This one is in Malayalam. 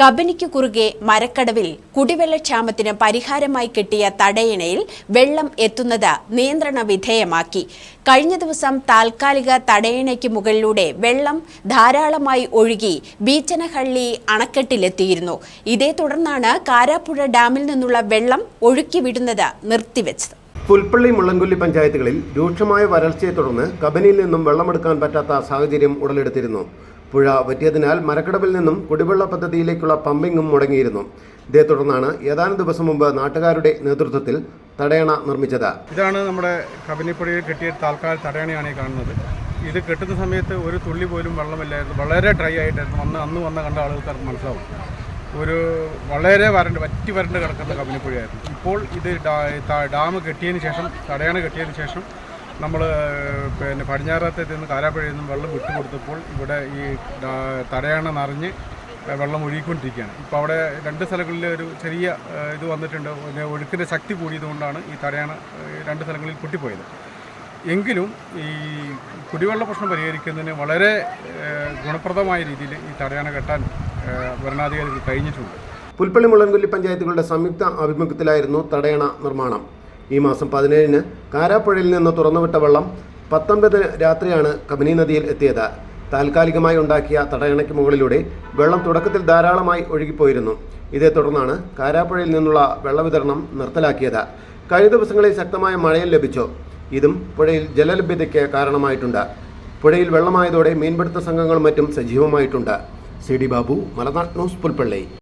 കബനിക്ക് കുറുകെ മരക്കടവിൽ കുടിവെള്ളക്ഷാമത്തിന് പരിഹാരമായി കിട്ടിയ തടയിണയിൽ വെള്ളം എത്തുന്നത് നിയന്ത്രണ വിധേയമാക്കി. കഴിഞ്ഞ ദിവസം താൽക്കാലിക തടയിണയ്ക്ക് മുകളിലൂടെ വെള്ളം ധാരാളമായി ഒഴുകി ബീച്ചനഹള്ളി അണക്കെട്ടിലെത്തിയിരുന്നു. ഇതേ തുടർന്നാണ് കാരാപ്പുഴ ഡാമിൽ നിന്നുള്ള വെള്ളം ഒഴുക്കി വിടുന്നത് നിർത്തിവെച്ചത്. പുൽപ്പള്ളി മുള്ളൻകൊല്ലി പഞ്ചായത്തുകളിൽ രൂക്ഷമായ വരൾച്ചയെ തുടർന്ന് കബനിയിൽ നിന്നും വെള്ളമെടുക്കാൻ പറ്റാത്ത സാഹചര്യം ഉടലെടുത്തിരുന്നു. പുഴ വറ്റിയതിനാൽ മരക്കടവിൽ നിന്നും കുടിവെള്ള പദ്ധതിയിലേക്കുള്ള പമ്പിങ്ങും മുടങ്ങിയിരുന്നു. ഇതേ തുടർന്നാണ് ഏതാനും ദിവസം മുമ്പ് നാട്ടുകാരുടെ നേതൃത്വത്തിൽ തടയണ നിർമ്മിച്ചത്. ഇതാണ് നമ്മുടെ കബനിപ്പുഴയിൽ കെട്ടിയ താൽക്കാല തടയണയാണ് ഈ കാണുന്നത്. ഇത് കെട്ടുന്ന സമയത്ത് ഒരു തുള്ളി പോലും വെള്ളമില്ലായിരുന്നു. വളരെ ഡ്രൈ ആയിട്ടായിരുന്നു. അന്ന് അന്ന് വന്ന കണ്ട ആളുകൾക്ക് മനസ്സിലാവും. ഒരു വളരെ വരണ്ട് വറ്റി വരണ്ട് കിടക്കുന്ന കബനിപ്പുഴയായിരുന്നു. ഇപ്പോൾ ഇത് ഡാം കെട്ടിയതിന് ശേഷം തടയണ കെട്ടിയതിന് ശേഷം നമ്മൾ പിന്നെ പടിഞ്ഞാറത്തേക്ക് നിന്ന് കാരാപ്പുഴയിൽ നിന്നും വെള്ളം വിട്ടുകൊടുത്തപ്പോൾ ഇവിടെ ഈ തടയണ നിറഞ്ഞ് വെള്ളം ഒഴുകിക്കൊണ്ടിരിക്കുകയാണ്. ഇപ്പോൾ അവിടെ രണ്ട് സ്ഥലങ്ങളിൽ ഒരു ചെറിയ ഇത് വന്നിട്ടുണ്ട്. പിന്നെ ഒഴുക്കിന്റെ ശക്തി കൂടിയതുകൊണ്ടാണ് ഈ തടയണ രണ്ട് സ്ഥലങ്ങളിൽ പൊട്ടിപ്പോയത്. എങ്കിലും ഈ കുടിവെള്ള പ്രശ്നം പരിഹരിക്കുന്നതിന് വളരെ ഗുണപ്രദമായ രീതിയിൽ ഈ തടയണ കെട്ടാൻ ഭരണാധികാരികൾ കഴിഞ്ഞിട്ടുണ്ട്. പുൽപ്പള്ളി മുളൻകൊല്ലി പഞ്ചായത്തുകളുടെ സംയുക്ത ആഭിമുഖ്യത്തിലായിരുന്നു തടയണ നിർമ്മാണം. ഈ മാസം പതിനേഴിന് കാരാപ്പുഴയിൽ നിന്ന് തുറന്നുവിട്ട വെള്ളം പത്തൊമ്പത് രാത്രിയാണ് കബനി നദിയിൽ എത്തിയത്. താൽക്കാലികമായി ഉണ്ടാക്കിയ തടയണയ്ക്ക് മുകളിലൂടെ വെള്ളം തുടക്കത്തിൽ ധാരാളമായി ഒഴുകിപ്പോയിരുന്നു. ഇതേ തുടർന്നാണ് കാരാപ്പുഴയിൽ നിന്നുള്ള വെള്ളവിതരണം നിർത്തലാക്കിയത്. കഴിഞ്ഞ ദിവസങ്ങളിൽ ശക്തമായ മഴയും ലഭിച്ചു. ഇതും പുഴയിൽ ജലലഭ്യതയ്ക്ക് കാരണമായിട്ടുണ്ട്. പുഴയിൽ വെള്ളമായതോടെ മീൻപിടുത്ത സംഘങ്ങളും മറ്റും സജീവമായിട്ടുണ്ട്. C D Babu Malanad news Pulpally.